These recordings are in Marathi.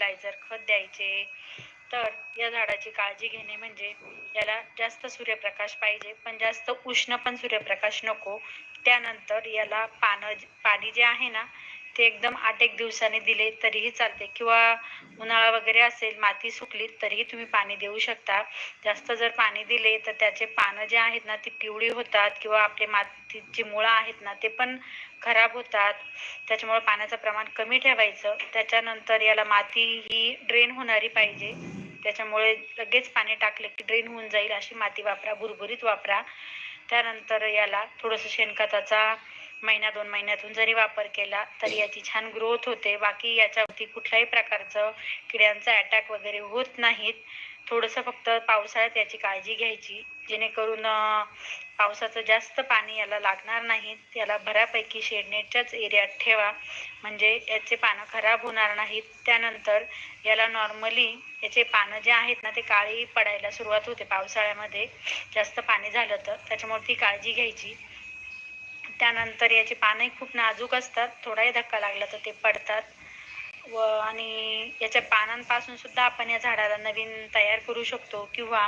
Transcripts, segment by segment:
फर्टिलायझर खत द्यायचे. तर या झाडाची काळजी घेणे म्हणजे याला जास्त सूर्यप्रकाश पाहिजे. पण जास्त उष्ण पण सूर्यप्रकाश नको. त्यानंतर याला पानं पाणी जे आहे ना ते एकदम आठ एक दिवसाने दिले तरीही चालते. किंवा उन्हाळा वगैरे असेल माती सुकली तरीही तुम्ही पाणी देऊ शकता. जास्त जर पाणी दिले तर त्याचे पानं जे आहेत ना ती पिवळी होतात. किंवा आपले मातीची मुळं आहेत ना ते पण खराब होतात. त्याच्यामुळे पाण्याचं प्रमाण कमी ठेवायचं. त्याच्यानंतर याला माती ही ड्रेन होणारी पाहिजे. त्याच्यामुळे लगेच पाणी टाकलं की ड्रेन होऊन जाईल अशी माती वापरा भुरभुरीत वापरा. त्यानंतर याला थोडंसं शेणखताचा महिना दोन महिन्यातून जरी वापर केला तरी याची छान ग्रोथ होते. बाकी याच्यावरती कुठल्याही प्रकारचं किड्यांचा अटॅक वगैरे होत नाहीत. थोडंसं फक्त पावसाळ्यात याची काळजी घ्यायची. जेणेकरून पावसाचं जास्त पाणी याला लागणार नाही. याला बऱ्यापैकी शेडनेटच्याच एरियात ठेवा. म्हणजे याचे पानं खराब होणार नाहीत. त्यानंतर याला नॉर्मली याचे पानं जे आहेत ना ते काळी पडायला सुरुवात होते पावसाळ्यामध्ये. जास्त पाणी झालं तर. त्याच्यामुळे ती काळजी घ्यायची. त्यानंतर याचे पानंही खूप नाजूक असतात. थोडाही धक्का लागला तर ते पडतात. व आणि याच्या पानांपासून सुद्धा आपण या झाडाला नवीन तयार करू शकतो. किंवा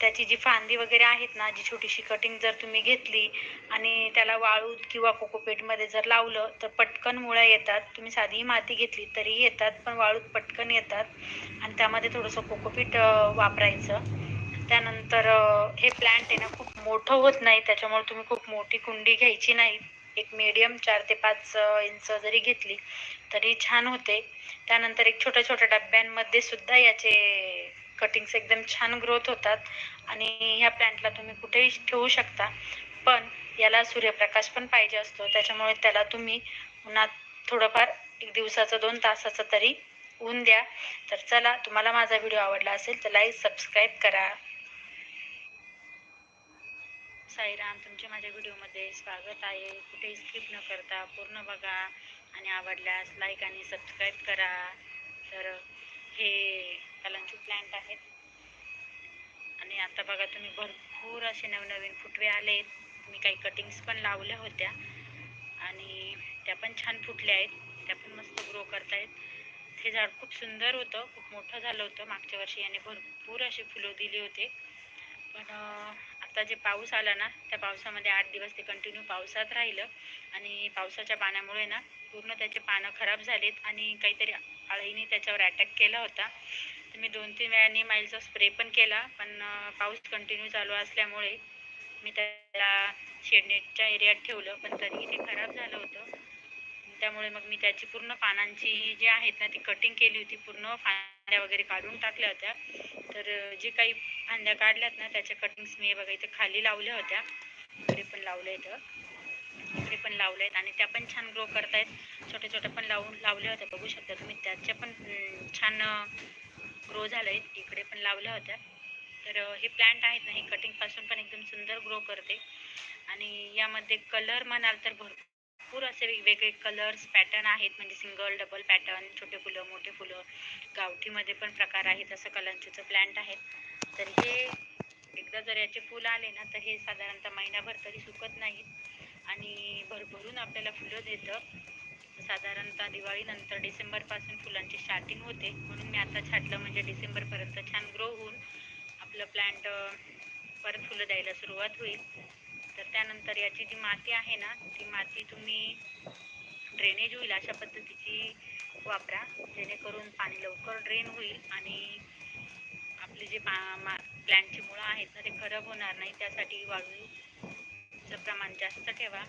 त्याची जी फांदी वगैरे आहेत ना जी छोटीशी कटिंग जर तुम्ही घेतली आणि त्याला वाळूत किंवा कोकोपीटमध्ये जर लावलं तर पटकन मुळं येतात. तुम्ही साधीही माती घेतली तरी येतात पण वाळूत पटकन येतात. आणि त्यामध्ये थोडंसं कोकोपीट वापरायचं. त्यानंतर हे प्लांट आहे ना खूप मोठं होत नाही. त्याच्यामुळे तुम्ही खूप मोठी कुंडी घ्यायची नाही. एक मीडियम चार ते पाच इंच जरी घेतली तरी छान होते. त्यानंतर एक छोट्या छोट्या डब्यांमध्ये सुद्धा याचे कटिंग्स एकदम छान ग्रोथ होतात. आणि ह्या प्लॅन्टला तुम्ही कुठेही ठेवू शकता. पण याला सूर्यप्रकाश पण पाहिजे असतो. त्याच्यामुळे त्याला तुम्ही उन्हात थोडंफार एक दिवसाचं दोन तासाचं तरी ऊन द्या. तर चला तुम्हाला माझा व्हिडिओ आवडला असेल तर लाईक सबस्क्राईब करा. साईराम तुमचे माझ्या व्हिडिओमध्ये स्वागत आहे. कुठेही स्किप न करता पूर्ण बघा आणि आवडल्यास लाईक आणि सबस्क्राईब करा. तर हे कलांचू प्लॅन्ट आहेत. आणि आता बघा तुम्ही भरपूर असे नवनवीन फुटवे आले मी काही कटिंग्स पण लावल्या होत्या. आणि त्या पण छान फुटल्या आहेत. त्या पण मस्त ग्रो करतायत. हे झाड खूप सुंदर होतं. खूप मोठं झालं होतं मागच्या वर्षी. याने भरपूर असे फुलं दिली होते. पण आत्ता आता जे पाऊस आला ना त्या पावसामध्ये आठ दिवस ते कंटिन्यू पावसात राहिलं. आणि पावसाच्या पाण्यामुळे ना पूर्ण त्याचे पानं खराब झालेत आणि काहीतरी आळीने त्याच्यावर अटॅक केला होता. तर मी दोन तीन वेळाने माईलचा स्प्रे पण केला पण पाऊस कंटिन्यू चालू असल्यामुळे मी त्याला शेडनेटच्या एरियात ठेवलं पण तरीही ते खराब झालं होतं. त्यामुळे मग मी त्याची पूर्ण पानांची जी आहेत ना ती कटिंग केली होती पूर्ण फांद्या वगैरे काढून टाकल्या होत्या. तर जे काही फांद्या काढल्यात ना त्याच्या कटिंग्स मी बघा इथे खाली लावल्या होत्या. इकडे पण लावल्या इथं. इकडे पण लावल्या आहेत आणि त्या पण छान ग्रो करतायत. छोट्या छोट्या पण लावून लावल्या होत्या. बघू शकता तुम्ही त्याच्या पण छान ग्रो झाल्या. आहेत इकडे पण लावल्या होत्या. तर हे प्लांट आहेत ना हे कटिंगपासून पण एकदम सुंदर ग्रो करते. आणि यामध्ये कलर म्हणाल तर भरपूर असे वेगवेगळे कलर्स पॅटर्न आहेत. म्हणजे सिंगल डबल पॅटर्न छोटे फुलं मोठे फुलं. गावठीमध्ये पण प्रकार आहेत. असं कलंचूचं प्लांट आहेत तर हे एकदा जर याचे फुलं आले ना तर हे साधारणतः महिनाभर तरी सुकत नाहीत. आणि भरभरून आपल्याला फुलं देतं. साधारणतः दिवाळीनंतर डिसेंबरपासून फुलांची स्टार्टिंग होते. म्हणून मी आता छाटलं म्हणजे डिसेंबरपर्यंत छान ग्रो होऊन आपलं प्लांट परत फुलं द्यायला सुरुवात होईल. तर त्यानंतर याची जी माती आहे ना ती माती तुम्ही ड्रेनेज होईल अशा पद्धतीची वापरा. जेणेकरून पाणी लवकर ड्रेन होईल आणि आपले जे मा मा प्लॅन्टची मुळं आहेत ना ते खराब होणार नाही. त्यासाठी वाळूचं प्रमाण जास्त ठेवा.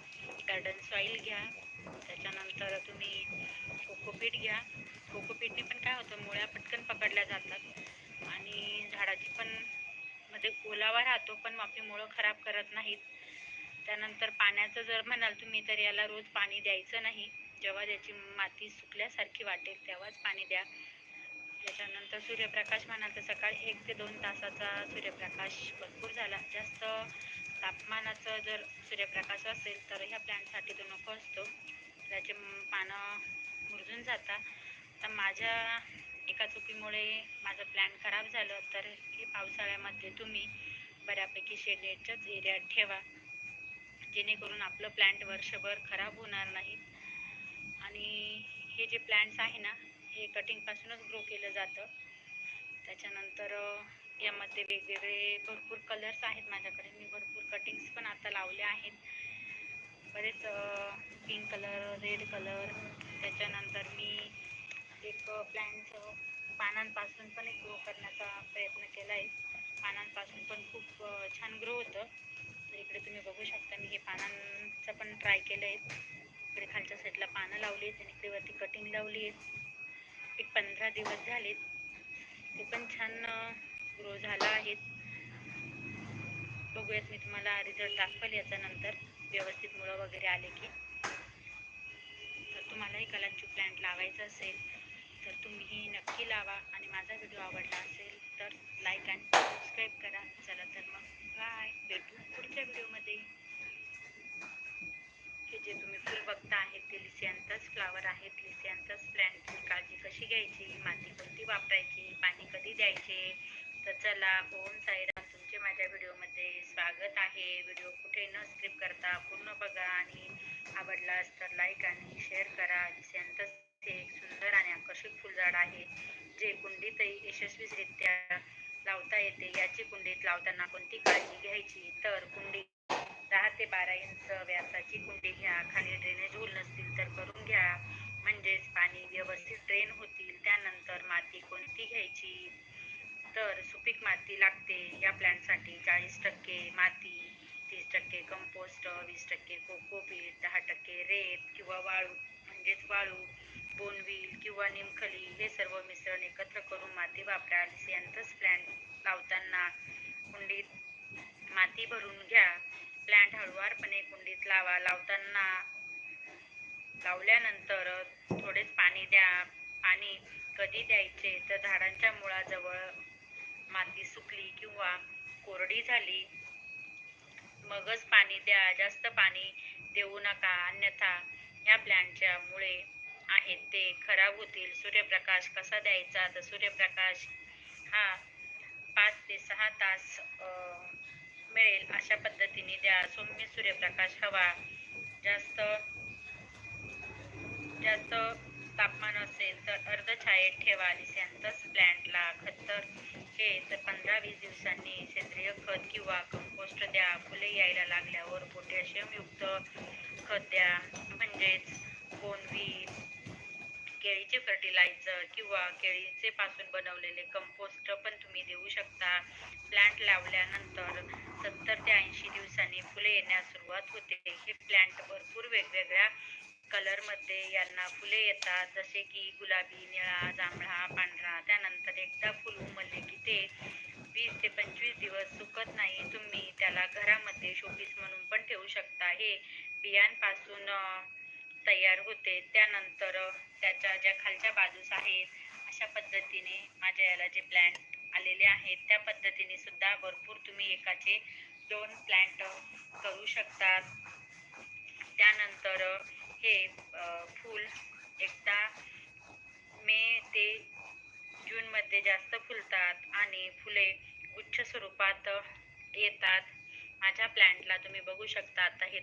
गार्डन सॉईल घ्या. त्याच्यानंतर तुम्ही कोकोपीट घ्या. कोकोपीटने पण काय होतं मुळ्या पटकन पकडल्या जातात. आणि झाडाची पण मध्ये ओलावा राहतो पण आपली मुळं खराब करत नाहीत. त्यानंतर पाण्याचं जर म्हणाल तुम्ही तर याला रोज पाणी द्यायचं नाही. जेव्हा त्याची माती सुकल्यासारखी वाटेल तेव्हाच पाणी द्या. त्याच्यानंतर सूर्यप्रकाश म्हणाल तर सकाळी एक ते दोन तासाचा सूर्यप्रकाश भरपूर झाला. जास्त तापमानाचं जर सूर्यप्रकाश असेल तर ह्या प्लॅन्टसाठी तो नको असतो. त्याचे पानं मुरजून जातात. तर माझ्या एका चुकीमुळे माझं प्लॅन खराब झालं तर हे पावसाळ्यामध्ये तुम्ही बऱ्यापैकी शेडनेटच्याच एरियात ठेवा. जेणेकरून आपलं प्लॅन्ट वर्षभर खराब होणार नाही. आणि हे जे प्लॅन्ट्स आहे ना हे कटिंगपासूनच ग्रो केलं जातं. त्याच्यानंतर यामध्ये वेगवेगळे भरपूर कलर्स आहेत माझ्याकडे. मी भरपूर कटिंग्स पण आता लावले आहेत. बरेच पिंक कलर रेड कलर त्याच्यानंतर मी एक प्लॅन्ट पानांपासून पण एक ग्रो करण्याचा प्रयत्न केला आहे. पानांपासून पण खूप छान ग्रो होतं. तर इकडे तुम्ही बघू शकता मी हे पानांचं पण ट्राय केलं आहे इकडे खालच्या साईडला पानं लावली आहेत आणि इकडे वरती कटिंग लावली आहेत. एक पंधरा दिवस झालेत. ते पण छान ग्रो झाला आहेत बघूयात मी तुम्हाला रिझल्ट दाखवेल याचा नंतर व्यवस्थित मुळं वगैरे आले की. तर तुम्हालाही कलांचू प्लॅन्ट लावायचं असेल तर तुम्ही नक्की लावा. आणि माझा व्हिडिओ आवडला असेल तर लाईक आणि सबस्क्राईब करा. चला तर मग बाय भेटू पुढच्या व्हिडिओमध्ये हे जे तुम्ही फुल बघता आहेत ते लिसियांतच फ्लावर आहेत लिसियांतच प्लॅन्टची काळजी कशी घ्यायची? माती कोणती वापरायची? पाणी कधी द्यायचे? तर चला ओम साईराम तुमचे माझ्या व्हिडिओमध्ये स्वागत आहे. व्हिडिओ कुठे न स्क्रिप करता पूर्ण बघा आणि आवडलास तर लाईक आणि शेअर करा. लिसियांतच हे एक सुंदर आणि आकर्षक फुलझाड आहे जे कुंडीतही यशस्वीरित्या लावता येते. याची कुंडीत लावताना कोणती काळजी घ्यायची? तर कुंडी दहा ते बारा इंच व्यासाची कुंडी घ्या. खाली ड्रेनेज होल नसतील तर करून घ्या. म्हणजेच पाणी व्यवस्थित ड्रेन होतील. त्यानंतर माती कोणती घ्यायची? तर सुपीक माती लागते. या प्लॅन्टसाठी चाळीस टक्के माती तीस टक्के कंपोस्ट वीस टक्के कोकोपीट दहा टक्के रेत किंवा वाळू म्हणजेच वाळू बोनवील किंवा निमखली हे सर्व मिश्रण एकत्र करून माती वापरा. लिसियांतच प्लॅन लावताना कुंडीत माती भरून घ्या. प्लांट हळुवारपणे कुंडीत लावा. लावताना लावल्यानंतर थोडेच पाणी द्या. पाणी कधी द्यायचे? तर झाडांच्या मुळाजवळ माती सुकली किंवा कोरडी झाली मगच पाणी द्या. जास्त पाणी देऊ नका. अन्यथा ह्या प्लॅनच्या मुळे आहेत ते खराब होतील. सूर्यप्रकाश कसा द्यायचा? तर सूर्यप्रकाश हा पाच ते सहा तास मिळेल अशा पद्धतीने द्या सौम्य सूर्यप्रकाश हवा. जास्त जास्त तापमान असेल तर अर्धछायेत ठेवा. लिसॅन्थस प्लॅन्टला खतर हे तर पंधरा वीस दिवसांनी सेंद्रिय खत किंवा कंपोस्ट द्या. फुले यायला लागल्यावर पोटॅशियमयुक्त खत द्या. म्हणजेच बोनव्हील केळीचे फर्टिलायझर किंवा केळीचे पासून बनवलेले कंपोस्ट पण तुम्ही देऊ शकता. प्लांट लावल्यानंतर सत्तर ते ऐंशी दिवसांनी फुले येण्यास सुरुवात होते. हे प्लांट भरपूर वेगवेगळ्या कलरमध्ये यांना फुले येतात. जसे की गुलाबी निळा जांभळा पांढरा. त्यानंतर एकदा फुल उमलले की ते वीस ते पंचवीस दिवस सुकत नाही. तुम्ही त्याला घरामध्ये शोपीस म्हणून पण ठेवू शकता. हे बियांपासून तयार होते. त्यानंतर त्याच्या ज्या खालच्या बाजूस आहेत अशा पद्धतीने माझ्या याला जे प्लॅन्ट आलेले आहेत त्या पद्धतीने सुद्धा भरपूर तुम्ही एकाचे दोन प्लॅन्ट करू शकतात. त्यानंतर हे फूल एकदा मे ते जूनमध्ये जास्त फुलतात आणि फुले गुच्छ स्वरूपात येतात. माझ्या प्लॅन्टला तुम्ही बघू शकता. आता हे